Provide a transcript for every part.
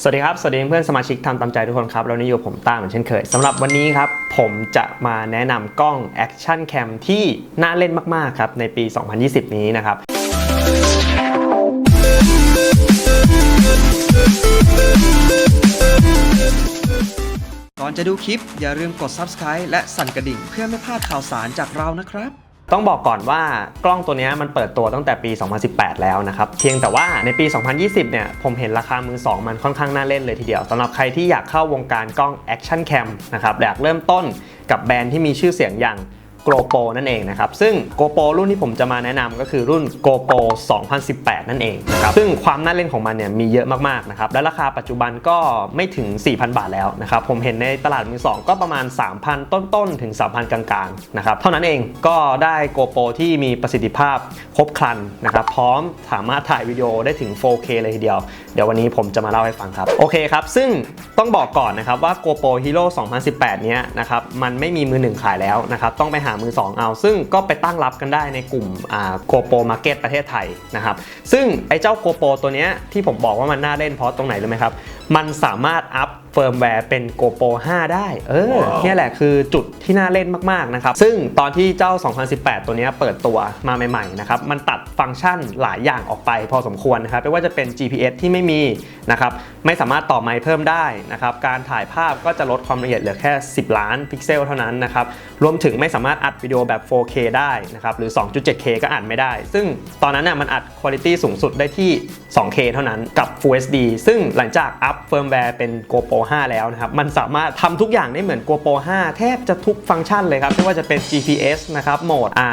สวัสดีครับ สวัสดีเพื่อนสมาชิกทำตามใจทุกคนครับแล้วนี่อยู่ผมต้าเหมือนเช่นเคยสำหรับวันนี้ครับ ผมจะมาแนะนำกล้อง Action Cam ที่น่าเล่นมาก ๆ ครับ ในปี 2020 นี้นะครับก่อนจะดูคลิป อย่าลืมกด subscribe และสั่นกระดิ่งเพื่อไม่พลาดข่าวสารจากเรานะครับ ต้องบอกก่อนว่ากล้องตัวนี้มันเปิดตัวตั้งแต่ปี 2018 แล้วนะครับ เพียงแต่ว่าในปี 2020 เนี่ย ผมเห็นราคามือ 2 มันค่อนข้างน่าเล่นเลยทีเดียวสำหรับใครที่อยากเข้าวงการกล้องแอคชั่นแคมนะครับอยากเริ่มต้นกับแบรนด์ที่มีชื่อเสียงอย่าง GoPro นั่นเองนะครับ ซึ่ง GoPro รุ่นที่ผมจะมาแนะนำก็คือรุ่น GoPro 2018 นั่นเองนะครับซึ่งความน่าเล่นของมันเนี่ยมีเยอะมากๆนะครับและราคาปัจจุบันก็ไม่ถึง 4,000 บาทแล้วนะครับผมเห็นในตลาดมือสองก็ประมาณ 3,000 ต้นๆ ถึง 3,000 กลางๆนะครับเท่านั้นเองก็ได้ GoPro ที่มีประสิทธิภาพครบครันนะครับพร้อมสามารถถ่ายวิดีโอได้ถึง 4K เลยทีเดียว เดี๋ยววันนี้ผมจะมาเล่าให้ฟังครับโอเคครับซึ่งต้องบอกก่อนนะครับว่า GoPro Hero 2018 เนี้ยนะครับมันไม่มีมือหนึ่งขายแล้วนะครับต้องไปหามือ 2 เอา ซึ่งก็ไปตั้งรับกันได้ในกลุ่มอ่า GoPro Market ประเทศไทยนะครับ ซึ่งไอ้เจ้า GoPro ตัวเนี้ยที่ผมบอกว่ามันน่าเล่นเพราะตรงไหนรู้ไหมครับ มันสามารถอัพเฟิร์มแวร์เป็น GoPro 5ได้ เออเนี่ยแหละคือจุดที่น่าเล่นมาก ๆ นะครับ ซึ่งตอนที่เจ้า 2018 ตัวเนี้ยเปิดตัวมาใหม่ ๆ นะครับ มันตัดฟังก์ชันหลายอย่างออกไปพอสมควรนะครับ ไม่ว่าจะเป็น GPS ที่ไม่มีนะครับ ไม่สามารถต่อไมค์เพิ่มได้นะครับ การถ่ายภาพก็จะลดความละเอียดเหลือแค่ 10 ล้านพิกเซลเท่านั้นนะครับ รวมถึงไม่สามารถอัดวิดีโอแบบ 4K ได้นะครับหรือ 2.7K ก็อัดไม่ได้ ซึ่งตอนนั้นน่ะมันอัดคุณภาพสูงสุดได้ที่ 2K เท่านั้นกับ Full HD ซึ่งหลังจากอัพเฟิร์มแวร์เป็น GoPro 5 แล้วนะครับ มันสามารถทำทุกอย่างได้เหมือน GoPro 5 แทบจะทุกฟังก์ชันเลยครับไม่ว่าจะเป็น GPS นะครับโหมดอ่า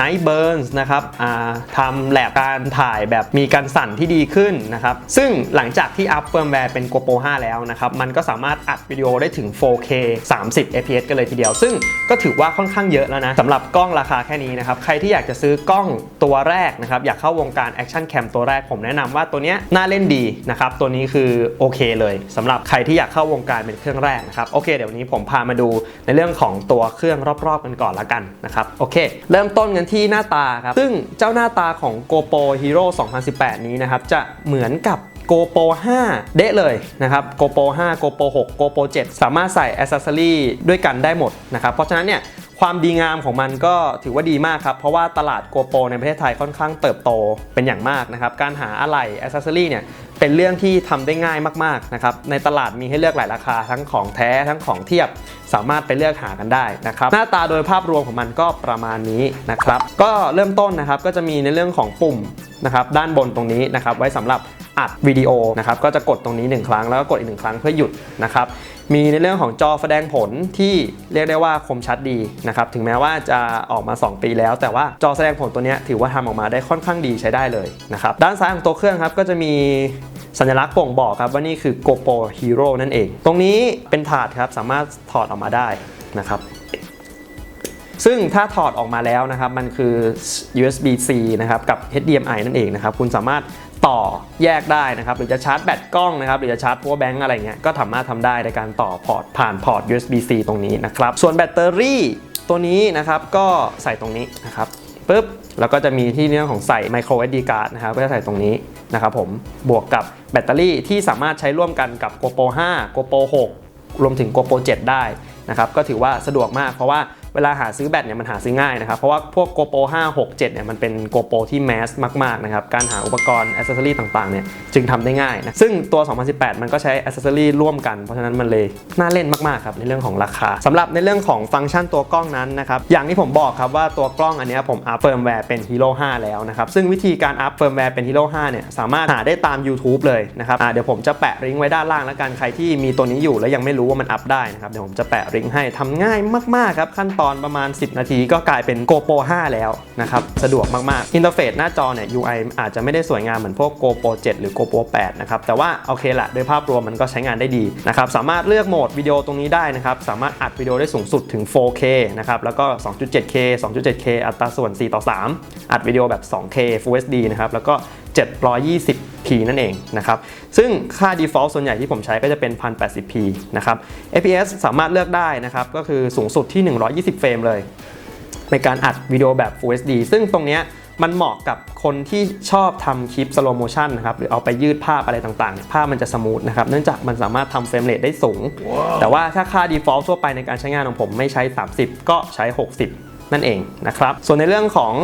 Night Burns นะครับอ่าทำแลบการถ่ายแบบมีการสั่นที่ดีขึ้นนะครับ ซึ่งหลังจากที่อัพเฟิร์มแวร์เป็น GoPro 5 แล้วนะครับ มันก็สามารถอัดวิดีโอได้ถึง 4K 30 fps กันเลยทีเดียว ซึ่งก็ถือว่าค่อนข้างเยอะแล้วนะสำหรับกล้องราคาแค่นี้นะครับ ใครที่อยากจะซื้อกล้องตัวแรกนะครับ อยากเข้าวงการ Action Cam ตัวแรกผมแนะนำว่าตัวเนี้ยน่าเล่นดีนะครับ ตัวนี้คือโอเคเลยสำหรับใครที่อยากเข้าวงการเป็นเครื่องแรกนะครับ โอเคเดี๋ยววันนี้ผมพามาดูในเรื่องของตัวเครื่องรอบๆกันก่อนละกันนะครับ โอเค เริ่มต้นกันที่หน้าตาครับ ซึ่งเจ้าหน้าตาของ GoPro Hero 2018 นี้นะครับ จะเหมือนกับ GoPro 5เดะเลยนะครับ GoPro 5 GoPro 6 GoPro 7สามารถใส่ Accessory ด้วยกันได้หมดนะครับ เพราะฉะนั้นเนี่ย ความดีงามของมันก็ถือว่าดีมากครับ เพราะว่าตลาดโกโปในประเทศไทยค่อนข้างเติบโตเป็นอย่างมากนะครับ การหาอะไหล่อ c c e s s o r y เนี่ยเป็นเรื่องที่ทำได้ง่ายมากๆนะครับ ในตลาดมีให้เลือกหลายราคาทั้งของแท้ทั้งของเทียบสามารถไปเลือกหากันได้นะครับ หน้าตาโดยภาพรวมของมันก็ประมาณนี้นะครับ ก็เริ่มต้นนะครับก็จะมีในเรื่องของปุ่ม นะครับด้านบนตรงนี้นะครับไว้สำหรับอัดวิดีโอนะครับก็จะกดตรงนี้ 1 ครั้งแล้วก็กดอีกหนึ่งครั้งเพื่อหยุดนะครับมีในเรื่องของจอแสดงผลที่เรียกได้ว่าคมชัดดีนะครับถึงแม้ว่าจะออกมา 2 ปีแล้ว แต่ว่าจอแสดงผลตัวนี้ถือว่าทำออกมาได้ค่อนข้างดีใช้ได้เลยนะครับด้านซ้ายของตัวเครื่องครับก็จะมีสัญลักษณ์บ่งบอกครับว่านี่คือ GoPro Hero นั่นเอง ตรงนี้เป็นถาดครับสามารถถอดออกมาได้นะครับ ซึ่งถ้าถอดออกมาแล้วนะครับ มันคือ USB-C นะครับกับ HDMI นั่นเองนะครับ คุณสามารถต่อแยกได้นะครับ หรือจะชาร์จแบตกล้องนะครับ หรือจะชาร์จ power bank อะไรเงี้ยก็สามารถทำได้ในการต่อพอร์ตผ่านพอร์ต USB-C ตรงนี้นะครับ ส่วนแบตเตอรี่ตัวนี้นะครับก็ใส่ตรงนี้นะครับปึ๊บแล้วก็จะมีที่เรื่องของใส่ micro SD card นะครับก็จะใส่ตรงนี้นะครับผมบวกกับแบตเตอรี่ที่สามารถใช้ร่วมกันกับ GoPro 5 GoPro 6 รวมถึง GoPro 7 ได้นะครับก็ถือว่าสะดวกมากเพราะว่า เวลาหาซื้อแบตเนี่ยมันหาซื้อง่ายนะครับ เพราะว่าพวก GoPro 5 6 7เนี่ยมันเป็น GoPro ที่แมสมากๆนะครับ การหาอุปกรณ์อ c เซ s ซอรี่ต่างๆเนี่ยจึงทำได้ง่ายนะ ซึ่งตัว 2018 มันก็ใช้อ c เซ s ซอรี่ร่วมกัน เพราะฉะนั้นมันเลยน่าเล่นมากๆครับในเรื่องของราคาสำหรับในเรื่องของฟังก์ชันตัวกล้องนั้นนะครับอย่างที่ผมบอกครับว่าตัวกล้องอันนี้ผมอัพเฟิร์มแวร์เป็น Hero 5 แล้วนะครับซึ่งวิธีการอัพเฟิร์มแวร์เป็น Hero 5 เนี่ยสามารถหาได้ตาม YouTube เลยนะครับเดี๋ยวผมจะแปะลิงก์ไว้ด้านล่างแล้วกันใครที่มีตัวนี้อยู่แล้วยังไม่รู้ว่ามันอัพได้นะครับเดี๋ยวผมจะแปะลิงก์ให้ทำง่ายมากๆครับขั้นตอนประมาณ 10 นาทีก็กลายเป็น GoPro 5 แล้วนะครับ สะดวกมาก ๆ อินเทอร์เฟซหน้าจอเนี่ย UI อาจจะไม่ได้สวยงามเหมือนพวก GoPro 7 หรือ GoPro 8 นะครับ แต่ว่าโอเคละโดยภาพรวมมันก็ใช้งานได้ดีนะครับ สามารถเลือกโหมดวิดีโอตรงนี้ได้นะครับ สามารถอัดวิดีโอได้สูงสุดถึง 4K นะครับ แล้วก็ 2.7K 2.7K อัตราส่วน 4 ต่อ 3 อัดวิดีโอแบบ 2K Full HD นะครับ แล้วก็ 720 p นั่นเองนะครับซึ่งค่า default ส่วนใหญ่ที่ผมใช้ก็จะเป็น 1080p นะครับ FPS สามารถเลือกได้นะครับก็คือสูงสุดที่ 120 เฟรมเลยในการอัดวิดีโอแบบ Full HD ซึ่งตรงเนี้ยมันเหมาะกับคนที่ชอบทำคลิปสโลโมชันนะครับหรือเอาไปยืดภาพอะไรต่างๆ ภาพมันจะสมูทนะครับเนื่องจากมันสามารถทำเฟรมเรทได้สูงแต่ว่าถ้าค่า default ทั่วไปในการใช้งานของผมไม่ใช้ 30 ก็ใช้ 60 นั่นเองนะครับ ส่วนในเรื่องของ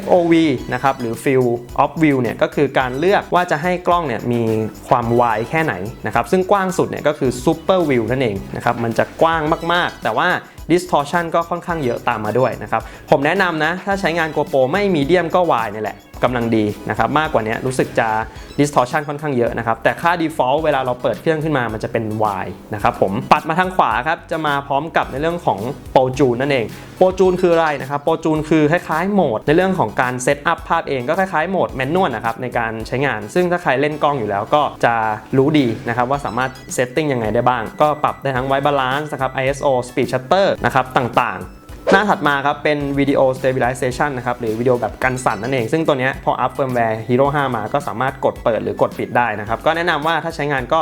FOV นะครับหรือ Field of View เนี่ยก็คือการเลือกว่าจะให้กล้องเนี่ยมีความวายแค่ไหนนะครับซึ่งกว้างสุดเนี่ยก็คือ Super View นั่นเองนะครับมันจะกว้างมากๆ แต่ว่า distortion ก็ค่อนข้างเยอะตามมาด้วยนะครับ ผมแนะนำนะ ถ้าใช้งาน GoPro ไม่มีเดียมก็วายนี่แหละกำลังดีนะครับมากกว่านี้รู้สึกจะ distortion ค่อนข้างเยอะนะครับ แต่ค่า default เวลาเราเปิดเครื่องขึ้นมามันจะเป็น Y นะครับผมปัดมาทางขวาครับจะมาพร้อมกับในเรื่องของ Pro June นั่นเอง Pro June คืออะไรนะครับ Pro June คือคล้ายๆโหมด ในเรื่องของการเซตอัพภาพเองก็คล้ายๆโหมดแมนนวลนะครับในการใช้งาน ซึ่งถ้าใครเล่นกล้องอยู่แล้วก็จะรู้ดีนะครับว่าสามารถเซตติ้งยังไงได้บ้าง ก็ปรับได้ทั้ง White Balance นะครับ ISO Speed Shutter นะครับต่างๆ หน้าถัดมาครับเป็น Video Stabilization นะครับหรือวิดีโอแบบกันสั่นนั่นเอง ซึ่งตัวนี้พออัพเฟิร์มแวร์ Hero 5 มาก็สามารถกดเปิดหรือกดปิดได้นะครับ ก็แนะนำว่าถ้าใช้งานก็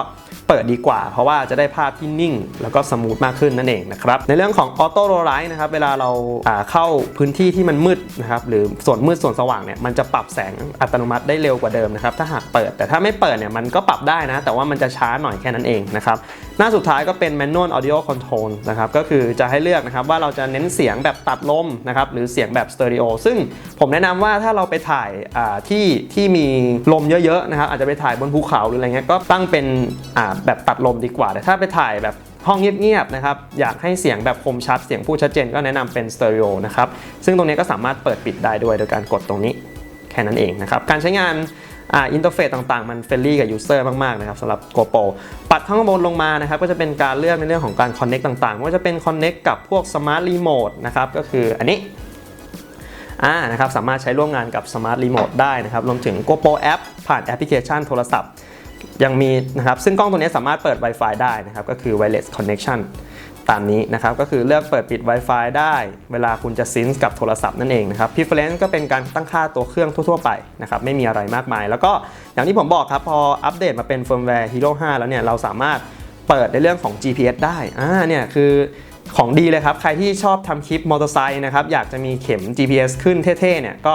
เปิดดีกว่า เพราะว่าจะได้ภาพที่นิ่ง แล้วก็สมูทมากขึ้นนั่นเองนะครับ ในเรื่องของ Auto Low Light นะครับเวลาเราาเข้าพื้นที่ที่มันมืดนะครับหรือส่วนมืดส่วนสว่างเนี่ยมันจะปรับแสงอัตโนมัติได้เร็วกว่าเดิมนะครับถ้าหากเปิด แต่ถ้าไม่เปิดเนี่ยมันก็ปรับได้นะ แต่ว่ามันจะช้าหน่อยแค่นั้นเองนะครับหน้าสุดท้ายก็เป็น Manual Audio Control นะครับก็คือจะให้เลือกนะครับว่าเราจะเน้นเสียงแบบตัดลมนะครับหรือเสียงแบบสเตอริโอซึ่งผมแนะนำว่าถ้าเราไปถ่ายที่ที่มีลมเยอะๆนะครับอาจจะไปถ่ายบนภูเขาหรืออะไรเงี้ยก็ตั้งเป็นแบบตัดลมดีกว่า แต่ถ้าไปถ่ายแบบห้องเงียบๆนะครับอยากให้เสียงแบบคมชัดเสียงพูดชัดเจนก็แนะนำเป็นสเตอริโอนะครับซึ่งตรงนี้ก็สามารถเปิดปิดได้ด้วยโดยการกดตรงนี้แค่นั้นเองนะครับการใช้งาน อ่าอินเทอร์เฟซต่างๆ มันเฟรนลี่กับยูเซอร์มากๆนะครับสำหรับ GoPro ปัดข้างบนลงมานะครับก็จะเป็นการเลือกในเรื่องของการ Connect ต่างๆว่าจะเป็น Connect กับพวก Smart Remote นะครับก็คืออันนี้อ่านะครับสามารถใช้ร่วมงานกับ Smart Remote ได้นะครับรวมถึง GoPro App ผ่านแอปพลิเคชันโทรศัพท์ยังมีนะครับซึ่งกล้องตัวนี้สามารถเปิด Wi-Fi ได้นะครับก็คือ Wireless Connection ตามนี้นะครับก็คือเลือกเปิดปิด Wi-Fi ได้ เวลาคุณจะซิน c ์กับโทรศัพท์นั่นเองนะครับ Preference ก็เป็นการตั้งค่าตัวเครื่องทั่วๆไปนะครับไม่มีอะไรมากมาย แล้วก็อย่างที่ผมบอกครับ พออัปเดตมาเป็น firmware Hero 5 แล้วเนี่ยเราสามารถเปิดในเรื่องของ GPS ได้อ่าเนี่ยคือของดีเลยครับ ใครที่ชอบทำคลิปมอเตอร์ไซค์นะครับอยากจะมีเข็ม GPS ขึ้นเท่ๆเนี่ยก็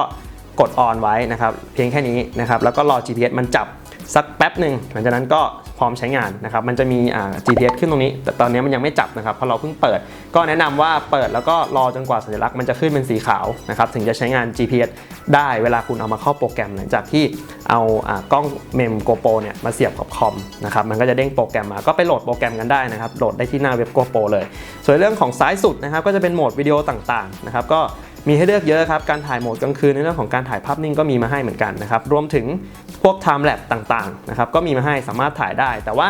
กดออนไว้นะครับเพียงแค่นี้นะครับแล้วก็รอ GPS มันจับสักแป๊บหนึ่งหลังจากนั้นก็ พร้อมใช้งานนะครับมันจะมีอ่า GPS ขึ้นตรงนี้ แต่ตอนนี้มันยังไม่จับนะครับเพราะเราเพิ่งเปิด ก็แนะนำว่าเปิดแล้วก็รอจนกว่าสัญลักษณ์มันจะขึ้นเป็นสีขาวนะครับถึงจะใช้งาน GPS ได้เวลาคุณเอามาเข้าโปรแกรมหลังจากที่เอาอ่ากล้องเมม GoPro เนี่ยมาเสียบกับคอมนะครับมันก็จะเด้งโปรแกรมมาก็ไปโหลดโปรแกรมกันได้นะครับโหลดได้ที่หน้าเว็บ GoPro เลย ส่วนเรื่องของซ้ายสุดนะครับก็จะเป็นโหมดวิดีโอต่างๆนะครับก็ มีให้เลือกเยอะครับ การถ่ายโหมดกลางคืนในเรื่องของการถ่ายภาพนิ่งก็มีมาให้เหมือนกันนะครับ รวมถึงพวกไทม์แลปต่างๆนะครับก็มีมาให้สามารถถ่ายได้ แต่ว่า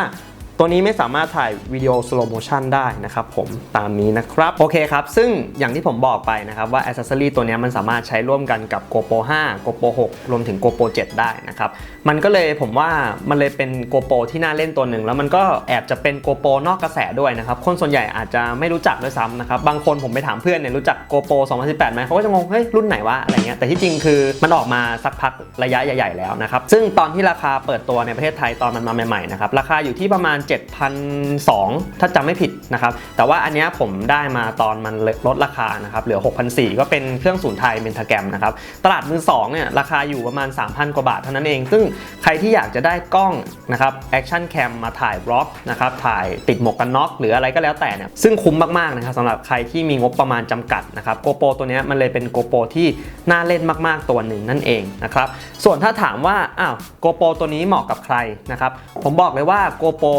ตัวนี้ไม่สามารถถ่ายวิดีโอ slow motion ได้นะครับผมตามนี้นะครับ โอเคครับ ซึ่งอย่างที่ผมบอกไปนะครับว่า accessory ตัวนี้มันสามารถใช้ร่วมกันกับ GoPro 5 GoPro 6 รวมถึง GoPro 7 ได้นะครับมันก็เลยผมว่ามันเลยเป็น GoPro ที่น่าเล่นตัวหนึ่ง แล้วมันก็แอบจะเป็น GoPro นอกกระแสด้วยนะครับคนส่วนใหญ่อาจจะไม่รู้จักด้วยซ้ำนะครับบางคนผมไปถามเพื่อนเนี่ยรู้จัก GoPro 2018ไหมเขาก็จะงงเฮ้ยรุ่นไหนวะอะไรเงี้ยแต่ที่จริงคือมันออกมาสักพักระยะใหญ่ ๆ แล้วนะครับซึ่งตอนที่ราคาเปิดตัวในประเทศไทยตอนมันมาใหม่ๆนะครับราคาอยู่ที่ประมาณ7,200ถ้าจำไม่ผิดนะครับ แต่ว่าอันนี้ผมได้มาตอนมันลดราคานะครับ เหลือ6,400ก็เป็นเครื่องศูนย์ไทยเมนทแกรมนะครับ ตลาดมือสองเนี่ยราคาอยู่ประมาณ 3,000 กว่าบาทเท่านั้นเอง ซึ่งใครที่อยากจะได้กล้องนะครับแอคชั่นแคมมาถ่ายบล็อกนะครับ ถ่ายติดหมวกกันน็อกหรืออะไรก็แล้วแต่เนี่ย ซึ่งคุ้มมากๆนะครับสำหรับใครที่มีงบประมาณจำกัดนะครับโกโปรตัวนี้มันเลยเป็นโกโปรที่น่าเล่นมากๆตัวหนึ่งนั่นเองนะครับ ส่วนถ้าถามว่า อ้าวโกโปรตัวนี้เหมาะกับใครนะครับ ผมบอกเลยว่าโกโปร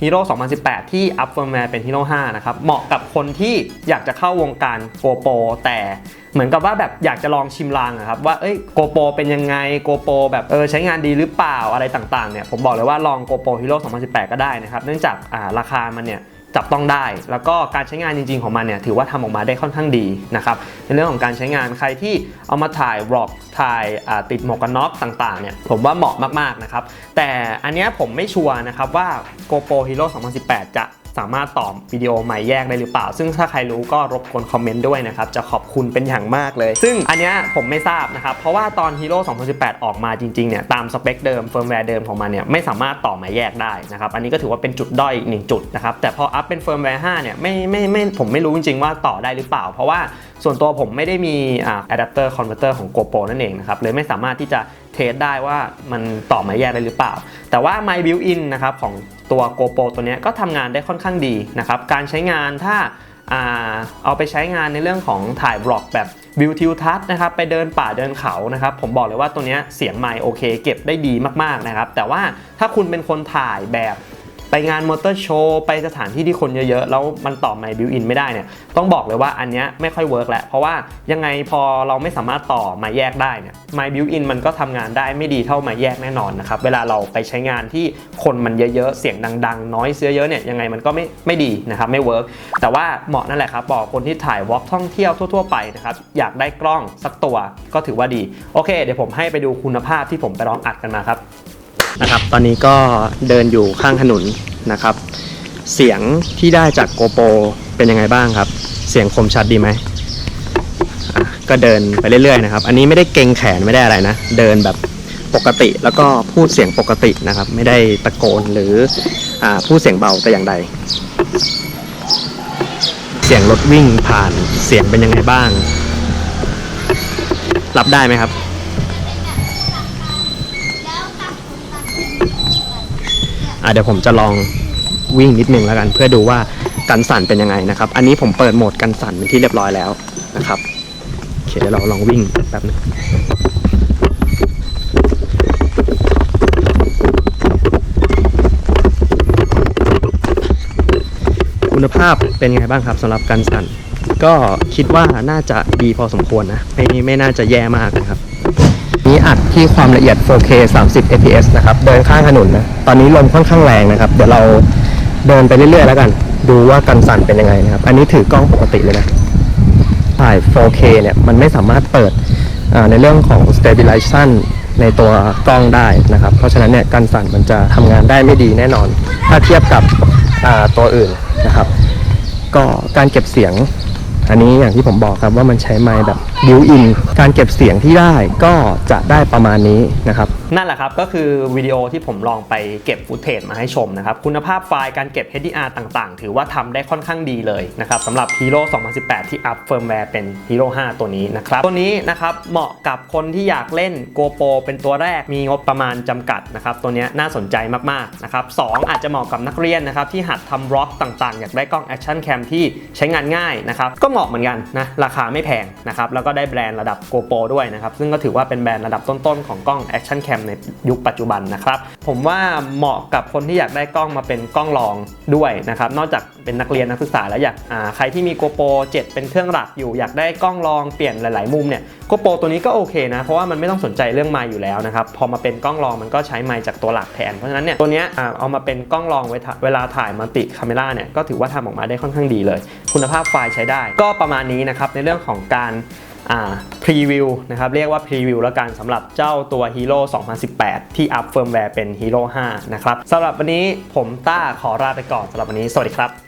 Hero 2018 ที่อัพเฟิร์มแวร์เป็น Hero 5 นะครับ เหมาะกับคนที่อยากจะเข้าวงการ GoPro แต่เหมือนกับว่าแบบอยากจะลองชิมลางอะครับว่าเอ้ย GoPro เป็นยังไง GoPro แบบเออใช้งานดีหรือเปล่าอะไรต่างๆเนี่ยผมบอกเลยว่าลอง GoPro Hero 2018 ก็ได้นะครับ เนื่องจากอ่าราคามันเนี่ย จับต้องได้ แล้วก็การใช้งานจริง ๆของมันเนี่ยถือว่าทำออกมาได้ค่อนข้างดีนะครับในเรื่องของการใช้งานใครที่เอามาถ่ายบล็อกถ่ายติดหมวกกันน็อกต่างๆเนี่ยผมว่าเหมาะมากๆนะครับแต่อันนี้ผมไม่ชัวร์นะครับว่า GoPro Hero 2018 จะ สามารถต่อวิดีโอใหม่แยกได้หรือเปล่า ซึ่งถ้าใครรู้ก็รบกวนคอมเมนต์ด้วยนะครับ จะขอบคุณเป็นอย่างมากเลย ซึ่งอันเนี้ยผมไม่ทราบนะครับ เพราะว่าตอน Hero 2018 ออกมาจริงๆ เนี่ย ตามสเปคเดิมเฟิร์มแวร์เดิมของมันเนี่ย ไม่สามารถต่อหมายแยกได้นะครับ อันนี้ก็ถือว่าเป็นจุดด้อยอีกหนึ่งจุดนะครับ แต่พออัพเป็นเฟิร์มแวร์5เนี่ยไม่ไม่ไม่ผมไม่รู้จริงๆว่าต่อได้หรือเปล่า เพราะว่าส่วนตัวผมไม่ได้มีอ่า adapter converter ของ GoPro นั่นเองนะครับเลยไม่สามารถที่จะ เทสได้ว่ามันต่อบมาแยกได้หรือเปล่า แต่ว่า My Built-in นะครับของตัว GoPro ตัวนี้ก็ทำงานได้ค่อนข้างดีนะครับ การใช้งานถ้าเอาไปใช้งานในเรื่องของถ่ายบล็อกแบบวิวทิวทัศน์นะครับไปเดินป่าเดินเขานะครับผมบอกเลยว่าตัวนี้เสียงไมค์โอเค เก็บได้ดีมากๆนะครับแต่ว่าถ้าคุณเป็นคนถ่ายแบบ ไปงานมอเตอร์โชว์ไปสถานที่ที่คนเยอะๆ แล้วมันต่อไมค์บิวอินไม่ได้เนี่ยต้องบอกเลยว่าอันเนี้ยไม่ค่อยเวิร์กแหละเพราะว่ายังไงพอเราไม่สามารถต่อไมาแยกได้เนี่ยไมค์บิวอินมันก็ทำงานได้ไม่ดีเท่าไมาแยกแน่นอนนะครับเวลาเราไปใช้งานที่คนมันเยอะๆ เสียงดังๆ น้อยเสียเยอะเนี่ยยังไงมันก็ไม่ไม่ดีนะครับไม่เวิร์กแต่ว่าเหมาะนั่นแหละครับบอกคนที่ถ่ายวอล์กท่องเที่ยวทั่วๆไปนะครับอยากได้กล้องสักตัวก็ถือว่าดีโอเค เดี๋ยวผมให้ไปดูคุณภาพที่ผมไปร้องอัดกันมาครับ นะครับ ตอนนี้ก็เดินอยู่ข้างถนนนะครับ เสียงที่ได้จากโกโปรเป็นยังไงบ้างครับ เสียงคมชัดดีไหมก็เดินไปเรื่อยๆนะครับ อันนี้ไม่ได้เกรงแขนไม่ได้อะไรนะ เดินแบบปกติแล้วก็พูดเสียงปกตินะครับ ไม่ได้ตะโกนหรืออพูดเสียงเบาแต่อย่างใด เสียงรถวิ่งผ่านเสียงเป็นยังไงบ้าง รับได้ไหมครับ อะเดี๋ยวผมจะลองวิ่งนิดนึงแล้วกัน เพื่อดูว่ากันสั่นเป็นยังไงนะครับ อันนี้ผมเปิดโหมดกันสั่นเป็นที่เรียบร้อยแล้วนะครับโอเคเดี๋ยวเราลองวิ่งแป๊บนึงคุณภาพเป็นไงบ้างครับสำหรับกันสั่น ก็คิดว่าน่าจะดีพอสมควรนะไม่ไม่น่าจะแย่มากนะครับ ที่ความละเอียด 4K 30 fps นะครับ เดินข้างถนนนะ ตอนนี้ลมค่อนข้างแรงนะครับ เดี๋ยวเราเดินไปเรื่อยๆ แล้วกัน ดูว่ากันสั่นเป็นยังไงนะครับ อันนี้ถือกล้องปกติเลยนะถ่าย 4K เนี่ยมันไม่สามารถเปิดในเรื่องของ stabilization ในตัวกล้องได้นะครับ เพราะฉะนั้นเนี่ยกันสั่นมันจะทำงานได้ไม่ดีแน่นอน ถ้าเทียบกับตัวอื่นนะครับ ก็การเก็บเสียง อันนี้อย่างที่ผมบอกครับว่ามันใช้ไม้แบบบิวอิน การเก็บเสียงที่ได้ก็จะได้ประมาณนี้นะครับ นั่นแหละครับ ก็คือวิดีโอที่ผมลองไปเก็บฟุตเทจมาให้ชมนะครับ คุณภาพไฟล์การเก็บ HDR ต่างๆ ถือว่าทำได้ค่อนข้างดีเลยนะครับสำหรับ Hero 2018 ที่อัพเฟิร์มแวร์เป็น Hero 5 ตัวนี้นะครับ ตัวนี้นะครับเหมาะกับคนที่อยากเล่น GoPro เป็นตัวแรกมีงบประมาณจำกัดนะครับตัวนี้น่าสนใจมากๆนะครับสองอาจจะเหมาะกับนักเรียนนะครับที่หัดทำบล็อกต่างๆ อยากได้กล้อง Action Cam ที่ใช้งานง่ายนะครับก็เหมาะเหมือนกันนะราคาไม่แพงนะครับแล้วก็ได้แบรนด์ระดับ GoPro ด้วยนะครับซึ่งก็ถือว่าเป็นแบรนด์ระดับต้นๆของกล้อง Action Cam ในยุคปัจจุบันนะครับ ผมว่าเหมาะกับคนที่อยากได้กล้องมาเป็นกล้องรองด้วยนะครับ นอกจากเป็นนักเรียนนักศึกษาแล้วอยากใครที่มี GoPro 7 เป็นเครื่องหลักอยู่อยากได้กล้องรองเปลี่ยนหลาย ๆ มุมเนี่ย GoPro ตัวนี้ก็โอเคนะ เพราะว่ามันไม่ต้องสนใจเรื่องไมค์อยู่แล้วนะครับ พอมาเป็นกล้องรองมันก็ใช้ไมค์จากตัวหลักแทน เพราะฉะนั้นเนี่ยตัวนี้เอามาเป็นกล้องรองเวลาถ่ายมัลติคาเมราเนี่ยก็ถือว่าทำออกมาได้ค่อนข้างดีเลย คุณภาพไฟล์ใช้ได้ ก็ประมาณนี้นะครับในเรื่องของการ พรีวิวนะครับเรียกว่าพรีวิวแล้วกันสำหรับเจ้าตัว Hero 2018 ที่อัพเฟิร์มแวร์เป็น Hero 5 นะครับสำหรับวันนี้ผมต้าขอลาไปก่อนสำหรับวันนี้ สวัสดีครับ